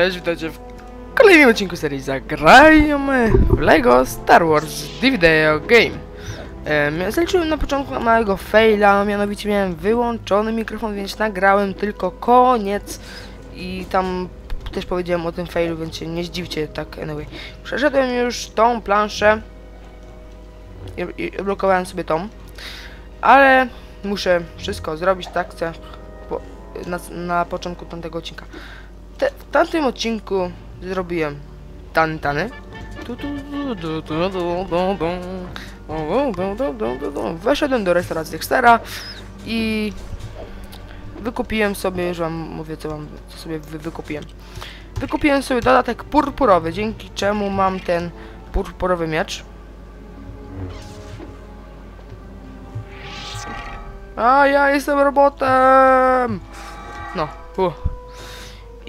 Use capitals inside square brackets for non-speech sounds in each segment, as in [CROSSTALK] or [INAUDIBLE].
Cześć, witajcie w kolejnym odcinku serii Zagrajmy w LEGO Star Wars The Video Game. Em, Zaliczyłem na początku małego faila, mianowicie miałem wyłączony mikrofon, więc nagrałem tylko koniec i tam też powiedziałem o tym failu, więc się nie zdziwcie, tak anyway. Przeszedłem już tą planszę i, i blokowałem sobie tą, ale muszę wszystko zrobić tak, chcę na, na początku tamtego odcinka. Te, w tamtym odcinku zrobiłem tantany. Weszedłem do restauracji Dextera i wykupiłem sobie, już wam mówię co, mam, co sobie wy, wykupiłem. Wykupiłem sobie dodatek purpurowy, dzięki czemu mam ten purpurowy miecz. A ja jestem robotem! No, uh.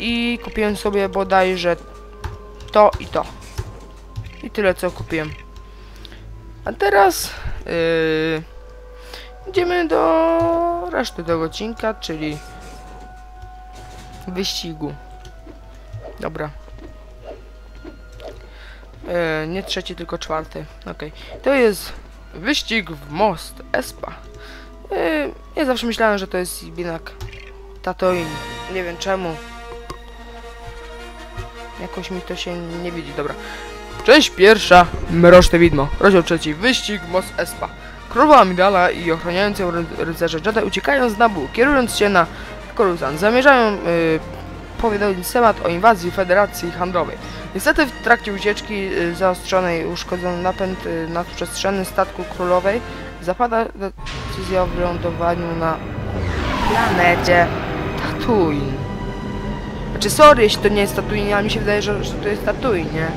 I kupiłem sobie bodajże to i to. I tyle co kupiłem. A teraz yy, idziemy do reszty tego odcinka, czyli wyścigu. Dobra. Yy, nie trzeci, tylko czwarty. Okej. To jest wyścig w most Espa. Yy, ja zawsze myślałem, że to jest jednak Tatooine. Nie wiem czemu. Jakoś mi to się nie widzi, dobra. Część pierwsza, Mroczne Widmo. Rozdział trzeci, wyścig Mos Espa. Królowa Amidala i ochraniający ją ry rycerze Jedi uciekają z Nabu, kierując się na Coruscant. Zamierzają y, powiadomić temat o inwazji Federacji Handlowej. Niestety w trakcie ucieczki y, zaostrzonej uszkodzony napęd y, nadprzestrzenny statku królowej zapada decyzja o wylądowaniu na planecie Tatooine. Znaczy, sorry, jeśli to nie jest Tatooine, ale mi się wydaje, że, że to jest Tatooine, nie?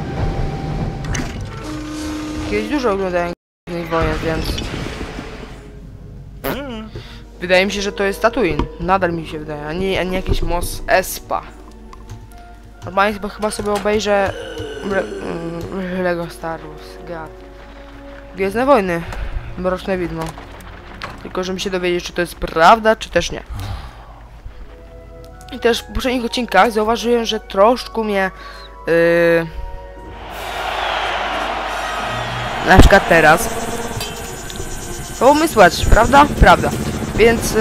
Kiedyś dużo oglądałem Gwiezdnych Wojen, więc... Wydaje mi się, że to jest Tatooine. Nadal mi się wydaje, a nie, a nie jakiś Mos Espa. Normalnie chyba, chyba sobie obejrzę... Le, mm, Lego Star Wars, god. Gwiezdne Wojny. Mroczne Widmo. Tylko, żeby się dowiedzieć, czy to jest prawda, czy też nie. I też w poprzednich odcinkach zauważyłem, że troszkę mnie yy, na przykład teraz umysłać, prawda? Prawda. Więc yy,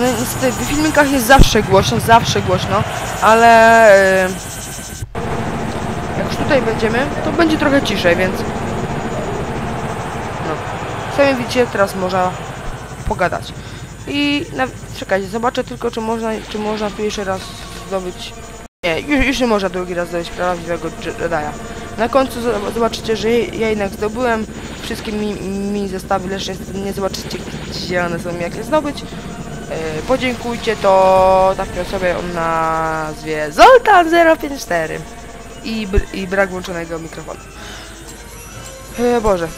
no, niestety w filmikach jest zawsze głośno, zawsze głośno, ale yy, jak już tutaj będziemy, to będzie trochę ciszej, więc no. Sami widzicie, teraz można pogadać. I na, czekajcie, zobaczę tylko, czy można, czy można tu jeszcze raz zdobyć... Nie, już, już nie można drugi raz zdobyć prawdziwego Jedi'a. Na końcu zo- zobaczycie, że ja jednak zdobyłem wszystkie mi, mini zestawy, lecz nie zobaczycie, gdzie one są, jak je zdobyć. E, podziękujcie to takiej osobie o nazwie Zoltan054 i, i brak włączonego mikrofonu. E, Boże.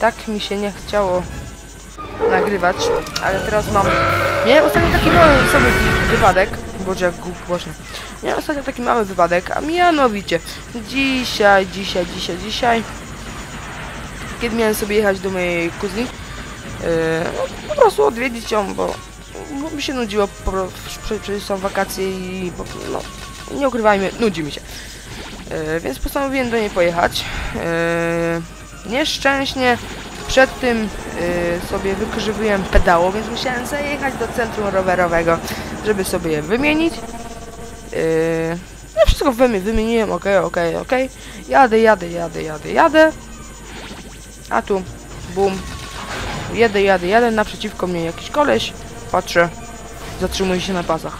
Tak mi się nie chciało nagrywać, ale teraz mam... Miałem ostatnio taki mały sobie wypadek, boże jak gł- głośno. Miałem ostatnio taki mały wypadek, a mianowicie dzisiaj, dzisiaj, dzisiaj, dzisiaj, kiedy miałem sobie jechać do mojej kuzyn, yy, no, po prostu odwiedzić ją, bo, bo mi się nudziło, przecież są wakacje i bo, no, nie ukrywajmy, nudzi mi się. Yy, więc postanowiłem do niej pojechać. Yy, nieszczęśnie przed tym y, sobie wykrzywiłem pedało, więc musiałem zajechać do centrum rowerowego, żeby sobie je wymienić. Yy, no wszystko wymi wymieniłem, ok, ok, ok. Jadę, jadę, jadę, jadę, jadę. A tu, bum. Jadę, jadę, jadę, naprzeciwko mnie jakiś koleś. Patrzę, zatrzymuje się na pasach.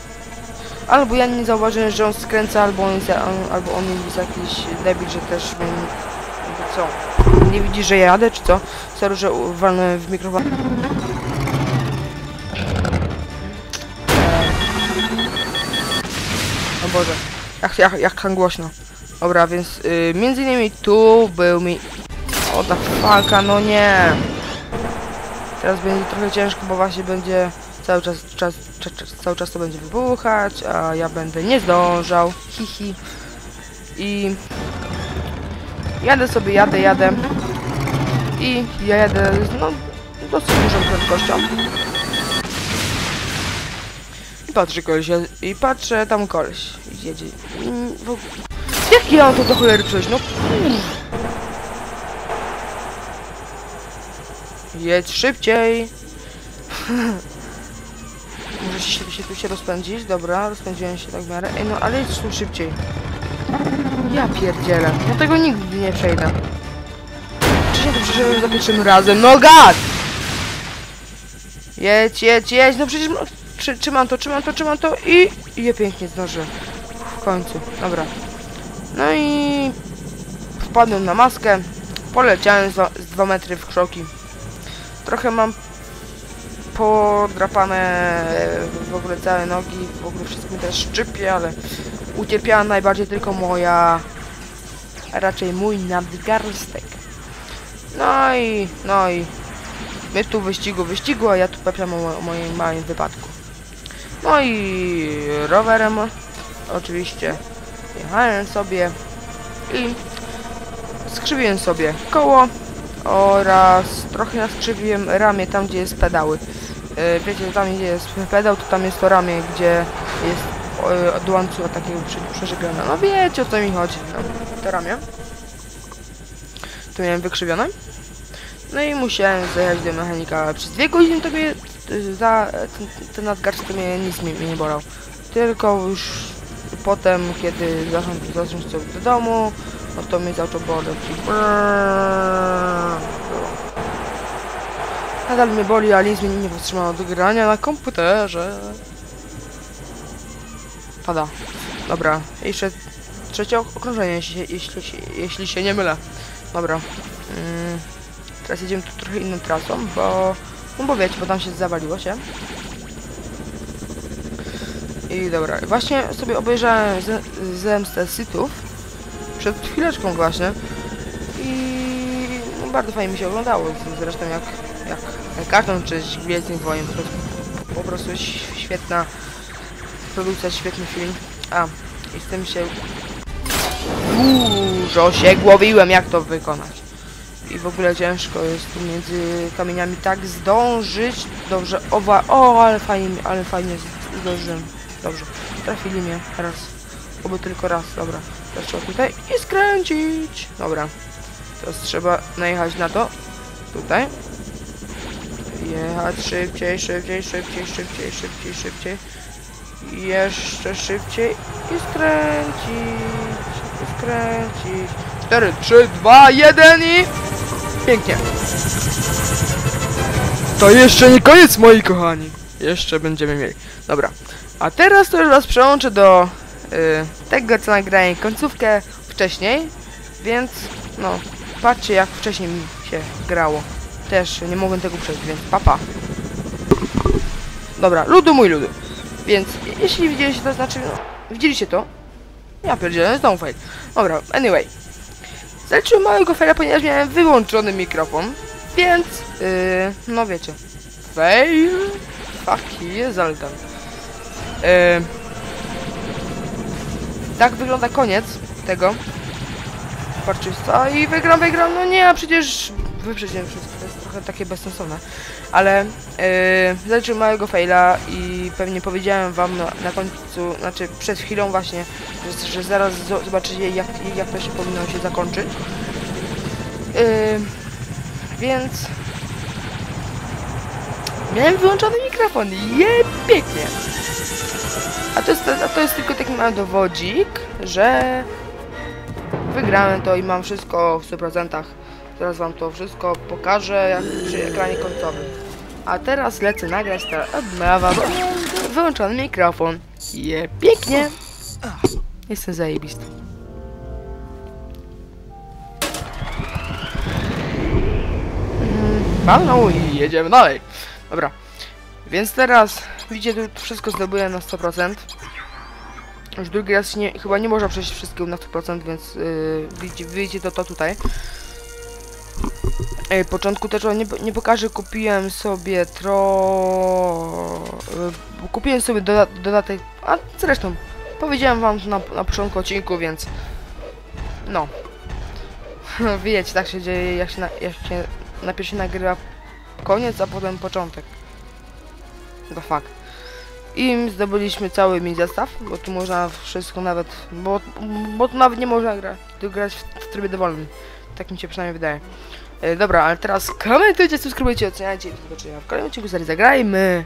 Albo ja nie zauważyłem, że on skręca, albo on jest, albo on jest jakiś debil, że też mnie... Co? Nie widzi, że jadę, czy co? Sorry, że walnąłem w mikrofon. O Boże, jak, jak, jak tam głośno. Dobra, więc y, między innymi tu był mi... O ta falka, no nie! Teraz będzie trochę ciężko, bo właśnie będzie cały czas, czas, czas, czas cały czas to będzie wybuchać, a ja będę nie zdążał, hihi. I jadę sobie, jadę, jadę. I ja jadę z no, dosyć dużą prędkością. I patrzę koleś, i patrzę tam koleś. Jedzie. Mm, Jak ja mam to do cholery przejść? No. Jedź szybciej. [LAUGHS] Może się, się tu się rozpędzić? Dobra, rozpędziłem się tak w miarę. Ej, no ale jedź tu szybciej. Ja pierdzielę. Ja tego nigdy nie przejdę. Czy się tu przeszedłem za pierwszym razem? No gad! Jedź, jedź, jedź, no przecież... no, Trzy, trzymam to, trzymam to, trzymam to i... I je pięknie zdążę. W końcu, dobra. No i... Wpadłem na maskę. Poleciałem z, dwa- z 2 metry w krzoki. Trochę mam podrapane w ogóle całe nogi, w ogóle wszystko mi też szczypie, ale ucierpiała najbardziej tylko moja, a raczej mój nadgarstek. No i, no i my tu wyścigu, wyścigu, a ja tu pepiam o, o moim małym wypadku. No i rowerem oczywiście jechałem sobie i skrzywiłem sobie koło oraz trochę naskrzywiłem ramię tam, gdzie jest pedały. E, Wiecie, tam gdzie jest pedał, to tam jest to ramię, gdzie jest e, od łańcucha takiego przeżygione. No wiecie o co mi chodzi. No, to ramię. To miałem wykrzywione. No i musiałem zajechać do mechanika przez dwie godziny to mnie e, za ten, ten nadgarstek mnie nic mi, mnie nie bolał. Tylko już potem, kiedy zacząłem zacząłem do domu, no to mnie zaczął boleć i. Nadal mnie boli, ale nic mnie nie powstrzymało do grania na komputerze. Pada. Dobra, jeszcze trzecie ok- okrążenie, jeśli, jeśli, jeśli się nie mylę. Dobra. Mm, teraz jedziemy tu trochę inną trasą, bo... No bo wiecie, bo tam się zawaliło się. I dobra, właśnie sobie obejrzałem zemstę sitów. Przed chwileczką właśnie. I bardzo fajnie mi się oglądało. Zresztą jak, jak każdą część Gwiezdnych Wojen. Po prostu, po prostu świetna produkcja, świetny film. A, i z tym się dużo się głowiłem, jak to wykonać. I w ogóle ciężko jest tu między kamieniami tak zdążyć. Dobrze, owa, o, ale fajnie, ale fajnie zdążyłem. Dobrze, trafili mnie raz. Oby tylko raz, dobra. Teraz trzeba tutaj i skręcić. Dobra. Teraz trzeba najechać na to. Tutaj. Jechać szybciej, szybciej, szybciej, szybciej, szybciej, szybciej. Jeszcze szybciej i skręcić. I skręcić. 4, 3, 2, 1 i... Pięknie. To jeszcze nie koniec, moi kochani. Jeszcze będziemy mieli. Dobra. A teraz to już was przełączę do y, tego, co nagrałem końcówkę wcześniej. Więc, no, patrzcie jak wcześniej mi się grało. Też nie mogłem tego przejść, więc papa. Dobra, ludu mój ludu. Więc jeśli widzieliście to, znaczy, no, widzieliście to? Ja pierdzielę, znowu fail. Dobra, anyway. Zaliczyłem małego faila, ponieważ miałem wyłączony mikrofon. Więc, yy, no wiecie. Fail. Fuck jest Alden. Yy, tak wygląda koniec tego parczysta i wygram, wygram, no nie, przecież wyprzedziłem wszystko, trochę takie bezsensowne, ale yy, zaliczyłem małego faila i pewnie powiedziałem wam na, na końcu, znaczy przed chwilą właśnie, że, że zaraz zo- zobaczycie jak, jak to się powinno się zakończyć. Yy, więc miałem wyłączony mikrofon, je pięknie. A to, jest, a to jest tylko taki mały dowodzik, że wygrałem to i mam wszystko w 100%. Teraz wam to wszystko pokażę jak przy ekranie końcowym. A teraz lecę nagrać teraz wyłączony mikrofon. Je pięknie. Jestem zajebisty. Mhm, No i jedziemy dalej. Dobra. Więc teraz widzicie tu wszystko zdobyłem na 100%. Już drugi raz nie, chyba nie można przejść wszystkiego na 100%, więc yy, wyjdzie, wyjdzie to, to tutaj. Ej, początku też nie, nie pokażę, kupiłem sobie tro... Yy, kupiłem sobie doda dodatek, a zresztą powiedziałem wam na, na początku odcinku, więc [LAUGHS] no. Wiecie, tak się dzieje, jak się, na, jak się najpierw się nagrywa koniec, a potem początek. The fuck. I zdobyliśmy cały mi zestaw, bo tu można wszystko nawet, bo, bo tu nawet nie można grać, grać w trybie dowolnym. Tak mi się przynajmniej wydaje. E, dobra, ale teraz komentujcie, subskrybujcie, oceniajcie i do zobaczenia w kolejnym odcinku serii Zagrajmy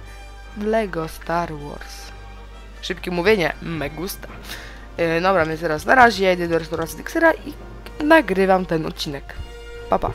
w Lego Star Wars. Szybkie mówienie, me gusta. E, dobra, więc teraz na razie jedę do restauracji Dixera i nagrywam ten odcinek. Pa, pa.